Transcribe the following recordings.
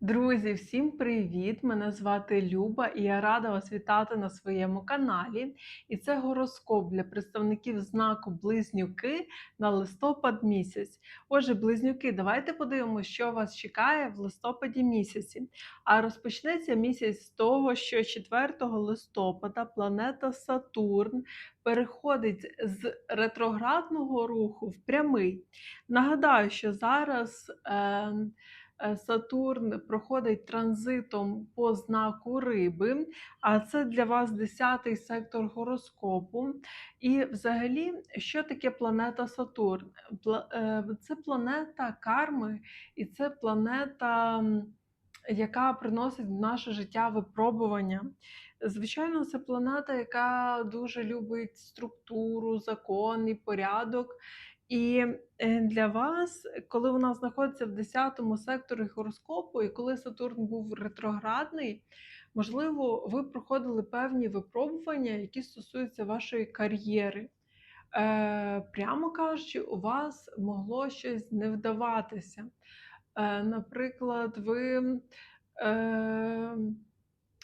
Друзі, всім привіт! Мене звати Люба і я рада вас вітати на своєму каналі. І це гороскоп для представників знаку Близнюки на листопад місяць. Отже, близнюки, давайте подивимося, що вас чекає в листопаді місяці. А розпочнеться місяць з того, що 4 листопада планета Сатурн переходить з ретроградного руху в прямий. Нагадаю, що зараз. Е, Сатурн проходить транзитом по знаку риби, а це для вас 10-й сектор гороскопу. І взагалі, що таке планета Сатурн? Е, це планета карми, і це планета, яка приносить в наше життя випробування. Звичайно, це планета, яка дуже любить структуру, закон і порядок. І е, для вас, коли вона знаходиться в 10 секторі гороскопу, і коли Сатурн був ретроградний, можливо, ви проходили певні випробування, які стосуються вашої кар'єри. Е, Прямо кажучи, у вас могло щось не вдаватися. Е, Наприклад, ви е,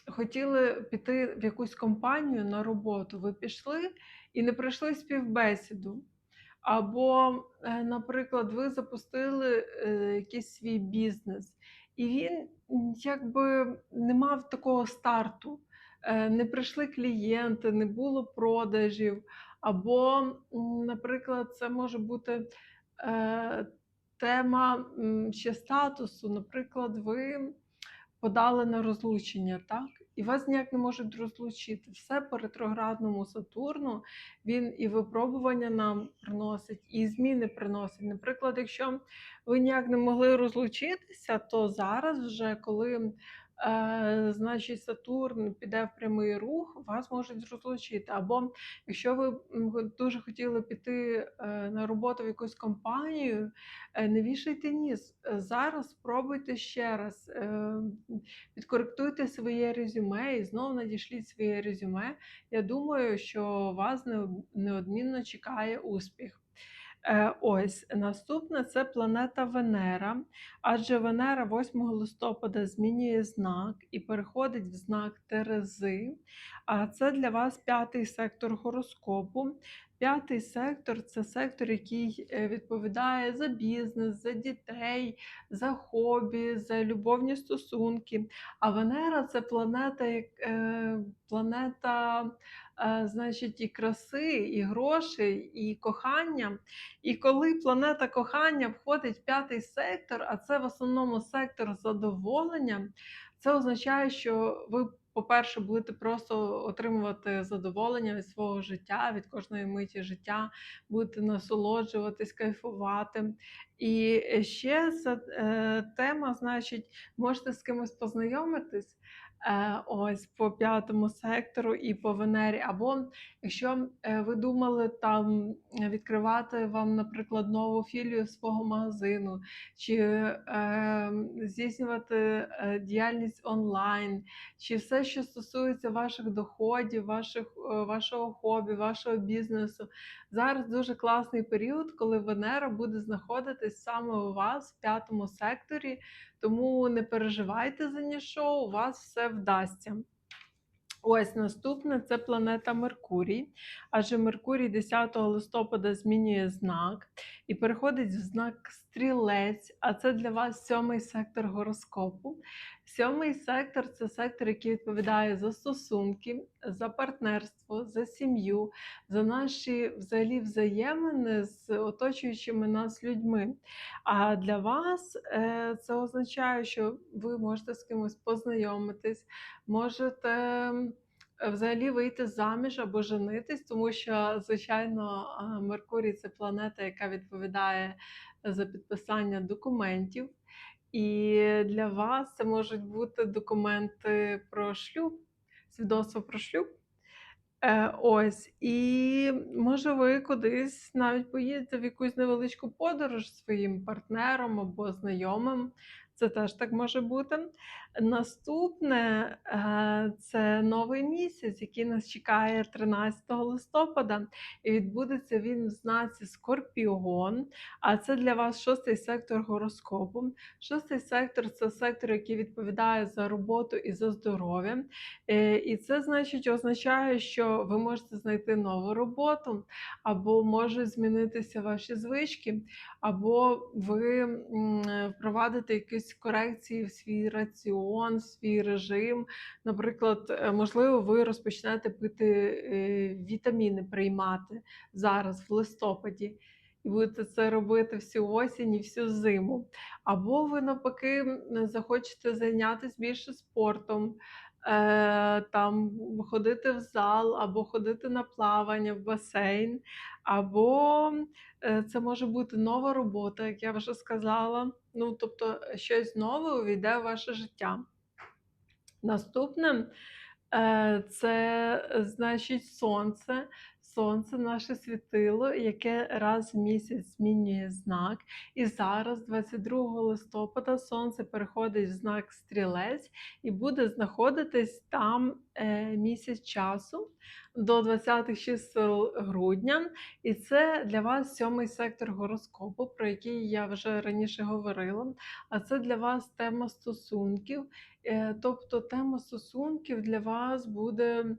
хотіли піти в якусь компанію на роботу, ви пішли і не пройшли співбесіду. Або, е, наприклад, ви запустили е, якийсь свій бізнес, і він якби не мав такого старту. Е, не прийшли клієнти, не було продажів. Або, наприклад, це може бути тема ще статусу. Наприклад, ви подали на розлучення, так? І вас ніяк не можуть розлучити. Все по ретроградному Сатурну він і випробування нам приносить, і зміни приносить. Наприклад, якщо ви ніяк не могли розлучитися, то зараз, вже коли значить Сатурн піде в прямий рух, вас можуть розлучити. Або якщо ви дуже хотіли піти е, на роботу в якусь компанію, е, не вішайте ніс. Зараз спробуйте ще раз, е, підкоректуйте своє резюме і знову надішліть своє резюме. Я думаю, що вас неодмінно чекає успіх. Е, ось наступне це планета Венера, адже Венера 8 листопада змінює знак і переходить в знак Терези. А це для вас п'ятий сектор гороскопу. П'ятий сектор це сектор, який е, відповідає за бізнес, за дітей, за хобі, за любовні стосунки. А Венера це планета, е, планета значить, і краси, і грошей, і кохання. І коли планета кохання входить в п'ятий сектор, а це в основному сектор задоволення, це означає, що ви. По-перше, будете просто отримувати задоволення від свого життя, від кожної миті життя, будете насолоджуватись, кайфувати. І ще ця е, тема, значить, можете з кимось познайомитись, Е, ось по п'ятому сектору і по Венері. Або якщо е, ви думали там відкривати вам, наприклад, нову філію свого магазину, чи е, здійснювати е, діяльність онлайн, чи все, що стосується ваших доходів, ваших, вашого хобі, вашого бізнесу. Зараз дуже класний період, коли Венера буде знаходитись саме у вас в п'ятому секторі. Тому не переживайте за нічого, у вас все вдасться. Ось наступне це планета Меркурій. Адже Меркурій 10 листопада змінює знак і переходить в знак стрілець, а це для вас сьомий сектор гороскопу. Сьомий сектор це сектор, який відповідає за стосунки, за партнерство, за сім'ю, за наші взагалі взаємини з оточуючими нас людьми. А для вас е, це означає, що ви можете з кимось познайомитись, можете. Взагалі вийти заміж або женитись, тому що, звичайно, Меркурій це планета, яка відповідає за підписання документів. І для вас це можуть бути документи про шлюб, свідоцтво про шлюб. Е, ось, і може ви кудись навіть поїдете в якусь невеличку подорож своїм партнером або знайомим. Це теж так може бути. Наступне е, це новий місяць, який нас чекає 13 листопада, і відбудеться він в знаці Скорпіон. А це для вас шостий сектор гороскопу. Шостий сектор це сектор, який відповідає за роботу і за здоров'я. Е, І це значить означає, що ви можете знайти нову роботу, або можуть змінитися ваші звички, або ви впровадите якісь корекції в свій раціон, в свій режим. Наприклад, е, можливо, ви розпочнете пити е, вітаміни, приймати зараз, в листопаді. І будете це робити всю осінь і всю зиму. Або ви навпаки захочете зайнятися більше спортом, е, там ходити в зал, або ходити на плавання, в басейн, або е, це може бути нова робота, як я вже сказала. Ну, тобто, щось нове увійде в ваше життя. Наступне е, це е, значить сонце. Сонце наше світило, яке раз в місяць змінює знак. І зараз, 22 листопада, сонце переходить в знак стрілець і буде знаходитись там е, місяць часу до 20-х чисел грудня. І це для вас сьомий сектор гороскопу, про який я вже раніше говорила. А це для вас тема стосунків. Е, Тобто тема стосунків для вас буде,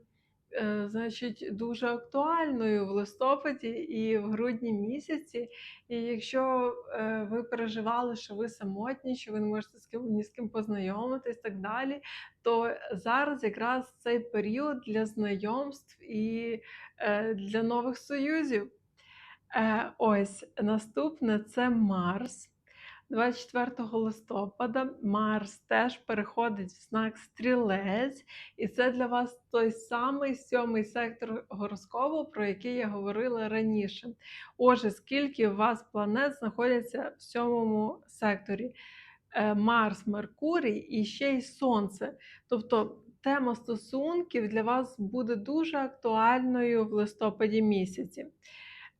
значить, дуже актуальною в листопаді і в грудні місяці. І якщо е, ви переживали, що ви самотні, що ви не можете з ким ні з ким познайомитись, так далі, то зараз якраз цей період для знайомств і е, для нових союзів. Е, Ось наступне це Марс. 24 листопада Марс теж переходить в знак стрілець, і це для вас той самий сьомий сектор гороскопу, про який я говорила раніше. Отже, скільки у вас планет знаходяться в сьомому секторі? Е, Марс, Меркурій і ще й Сонце. Тобто тема стосунків для вас буде дуже актуальною в листопаді місяці.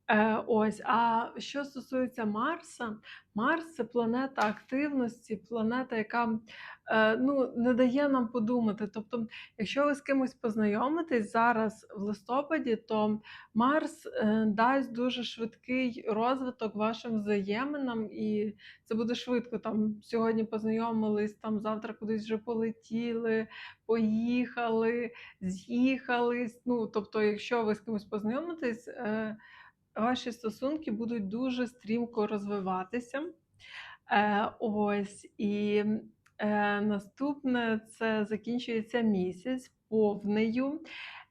Е, ось, а що стосується Марса, Марс це планета активності, планета, яка е, ну, не дає нам подумати. Тобто, якщо ви з кимось познайомитесь зараз в листопаді, то Марс е, дасть дуже швидкий розвиток вашим взаєминам, і це буде швидко. Там сьогодні познайомились, там завтра кудись вже полетіли, поїхали, з'їхались. Ну, тобто, якщо ви з кимось познайомитесь. Ваші стосунки будуть дуже стрімко розвиватися. Е, ось і е, наступне це закінчується місяць повнею,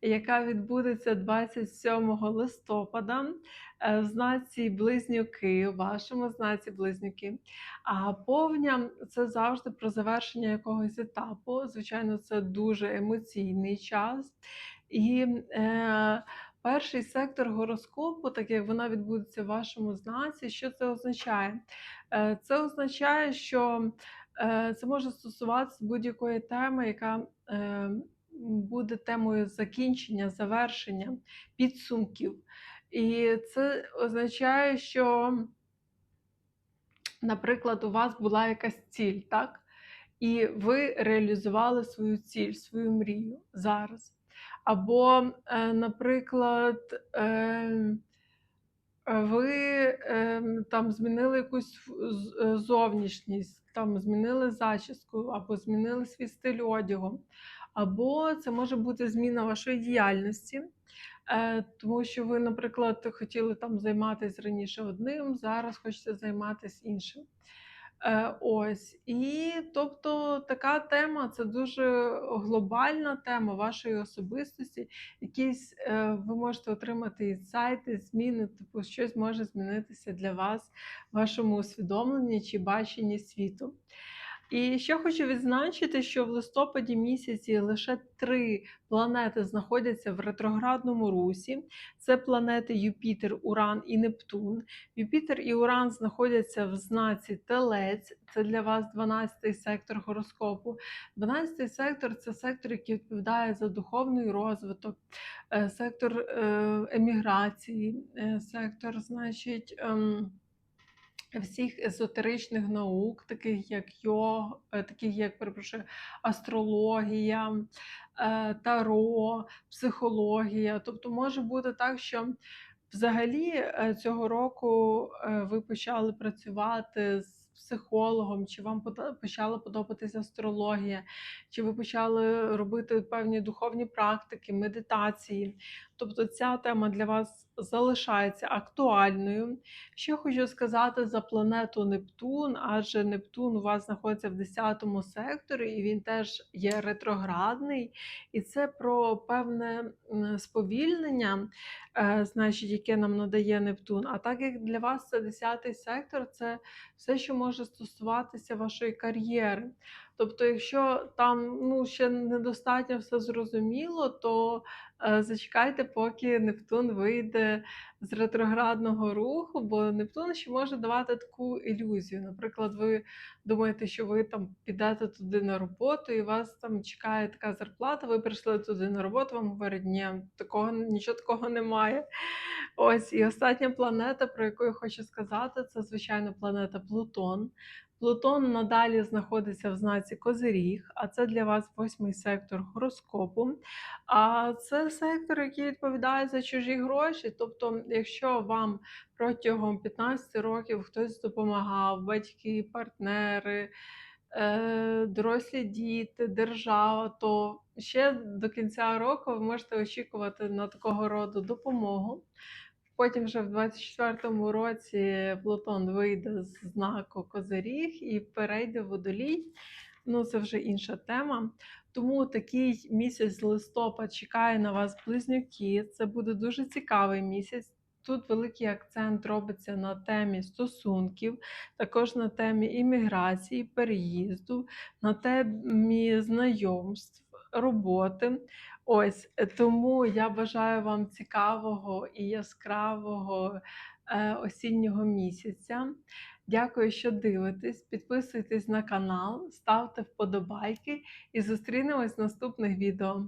яка відбудеться 27 листопада е, в знаці Близнюки, в вашому знаці Близнюки. А повня це завжди про завершення якогось етапу. Звичайно, це дуже емоційний час. І е, Перший сектор гороскопу, так як вона відбудеться в вашому знаці, що це означає? Е, це означає, що е, це може стосуватися будь-якої теми, яка е, буде темою закінчення, завершення, підсумків. І це означає, що, наприклад, у вас була якась ціль, так? І ви реалізували свою ціль, свою мрію зараз. Або, е, наприклад, ем, ви ем, там змінили якусь зовнішність, там змінили зачіску, або змінили свій стиль одягу, або це може бути зміна вашої діяльності, е, тому що ви, наприклад, хотіли там займатися раніше одним, зараз хочете займатися іншим. Е, ось, і тобто така тема це дуже глобальна тема вашої особистості. Якісь е, ви можете отримати інсайти, зміни, типу щось може змінитися для вас вашому усвідомленні чи баченні світу. І ще хочу відзначити, що в листопаді місяці лише три планети знаходяться в ретроградному русі. Це планети Юпітер, Уран і Нептун. Юпітер і Уран знаходяться в знаці Телець. Це для вас 12-й сектор гороскопу. 12-й сектор це сектор, який відповідає за духовний розвиток, е, сектор е, еміграції, е, сектор, значить. ем, всіх езотеричних наук, таких як йог, е, таких як перепрошую, астрологія, е, таро, психологія. Тобто може бути так, що взагалі е, цього року ви почали працювати з психологом, чи вам почала подобатися астрологія, чи ви почали робити певні духовні практики, медитації. Тобто ця тема для вас залишається актуальною. Ще хочу сказати за планету Нептун, адже Нептун у вас знаходиться в 10 секторі, і він теж є ретроградний, і це про певне сповільнення, е, значить, яке нам надає Нептун. А так як для вас це 10 сектор, це все, що може стосуватися вашої кар'єри. Тобто, якщо там ну, ще недостатньо все зрозуміло, то е, зачекайте, поки Нептун вийде з ретроградного руху, бо Нептун ще може давати таку ілюзію. Наприклад, ви думаєте, що ви там підете туди на роботу, і вас там чекає така зарплата. Ви прийшли туди на роботу, вам говорять, ні, такого нічого такого немає. Ось і остання планета, про яку я хочу сказати, це звичайно планета Плутон. Плутон надалі знаходиться в знаці Козиріг, а це для вас восьмий сектор гороскопу. А це сектор, який відповідає за чужі гроші. Тобто, якщо вам протягом 15 років хтось допомагав, батьки, партнери, е, дорослі діти, держава, то ще до кінця року ви можете очікувати на такого роду допомогу. Потім вже в 24-му році Плутон вийде з знаку Козиріг і перейде в водолій. Ну, це вже інша тема. Тому такий місяць листопад чекає на вас близнюки. Це буде дуже цікавий місяць. Тут великий акцент робиться на темі стосунків, також на темі імміграції, переїзду, на темі знайомств, роботи. Ось е, тому я бажаю вам цікавого і яскравого е, осіннього місяця. Дякую, що дивитесь. Підписуйтесь на канал, ставте вподобайки і зустрінемось в наступних відео.